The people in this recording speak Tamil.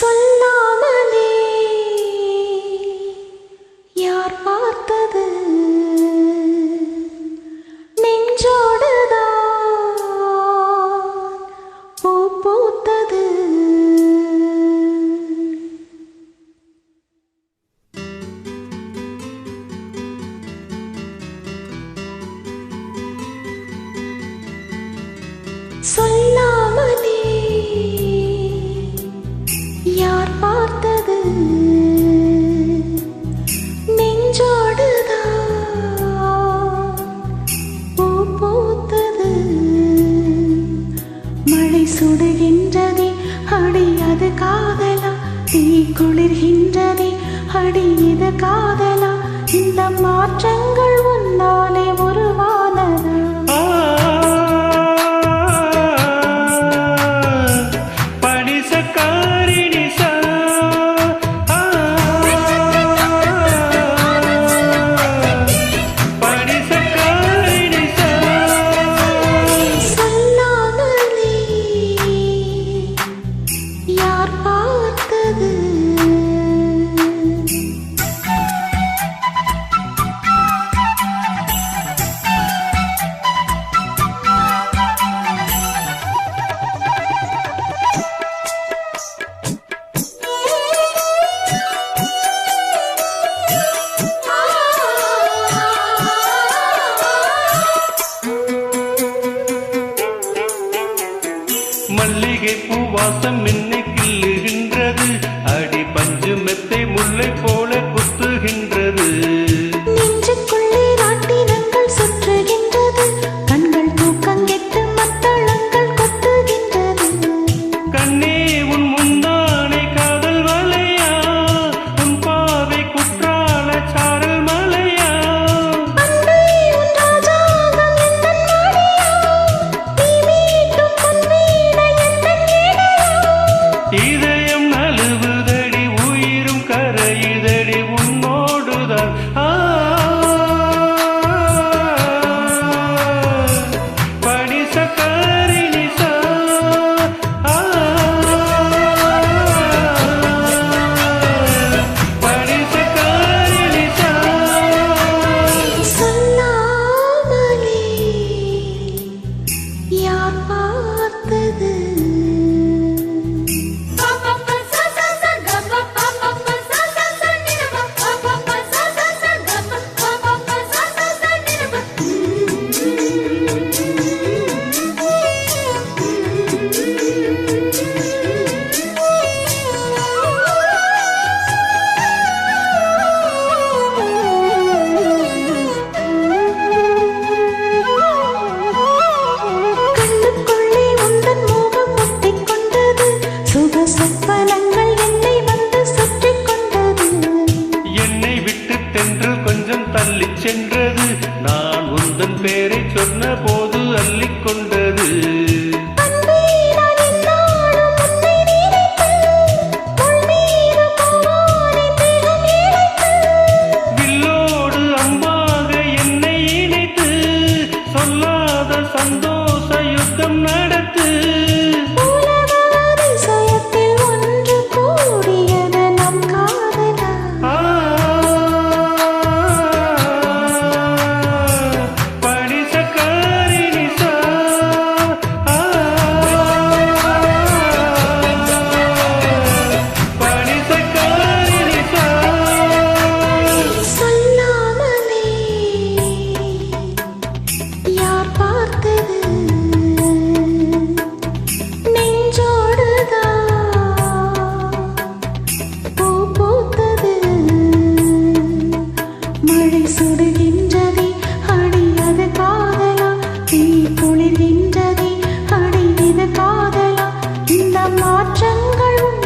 சொல்லாமலே. யார் பார்த்தது? தீ குளிர்கின்றதே அடி இது காதலா? இந்த மாற்றங்கள் உன்னால் ஓட்டம் என்னைக்கு கொண்ட அலை சுடுகின்றதே அடி அது காதலா? தீ குளிர்கின்றதே அடி மாற்றங்களும்